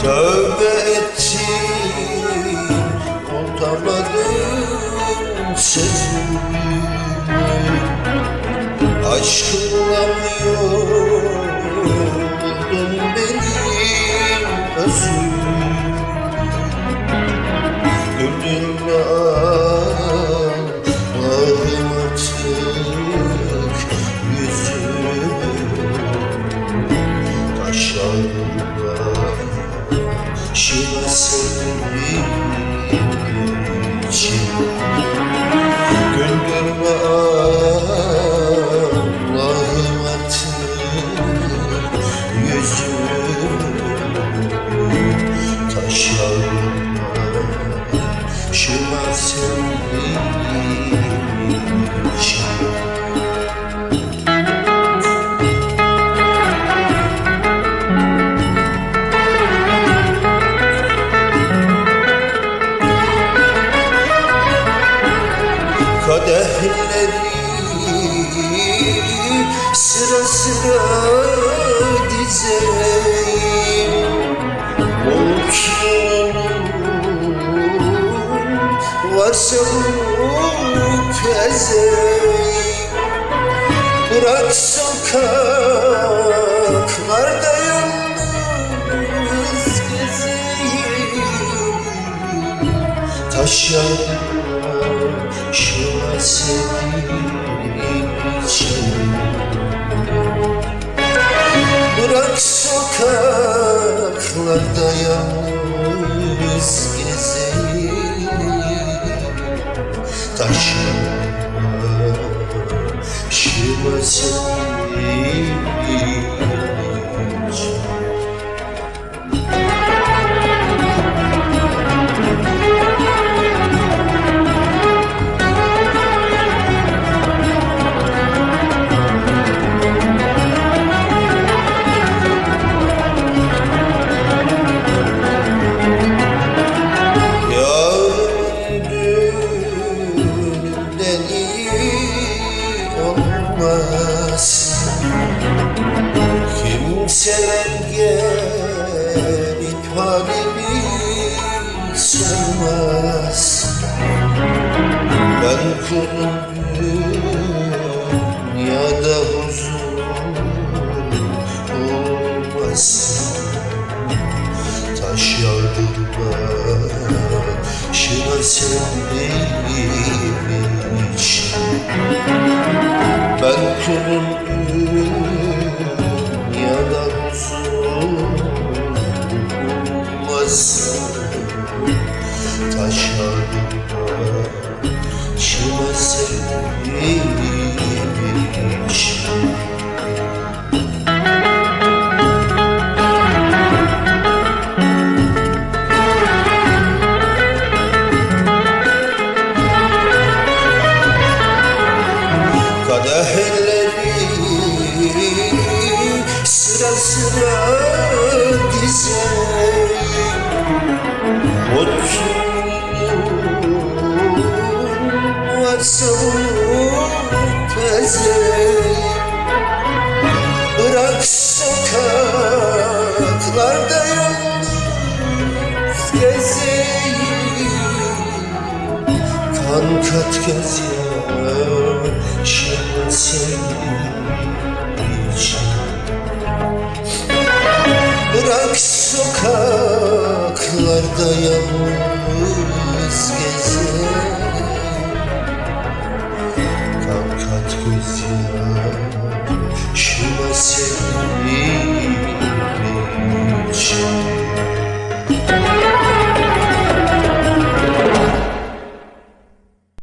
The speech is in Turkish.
Tövbe etsin o tarladım için Gün görme Allah'ım artık yüzüm şive sevdiğim için Kadehleri sıra sıra dizeyim Mutluğun varsa umut ezeyim Bırak sokaklarda yalnız gezeyim. Taşlar sevdiğim için. Bırak sokaklarda yalnız gezeyim. Taşlar şuna olmaz. Kimseler gelip halimi sormaz Ben kulum dünyada huzur olmaz. Taş yardırma Şuna sevdiğim Bırak sokaklarda yalnız gezeyim Kan kat göz yaşımı sevdiğim için Bırak sokaklarda yalnız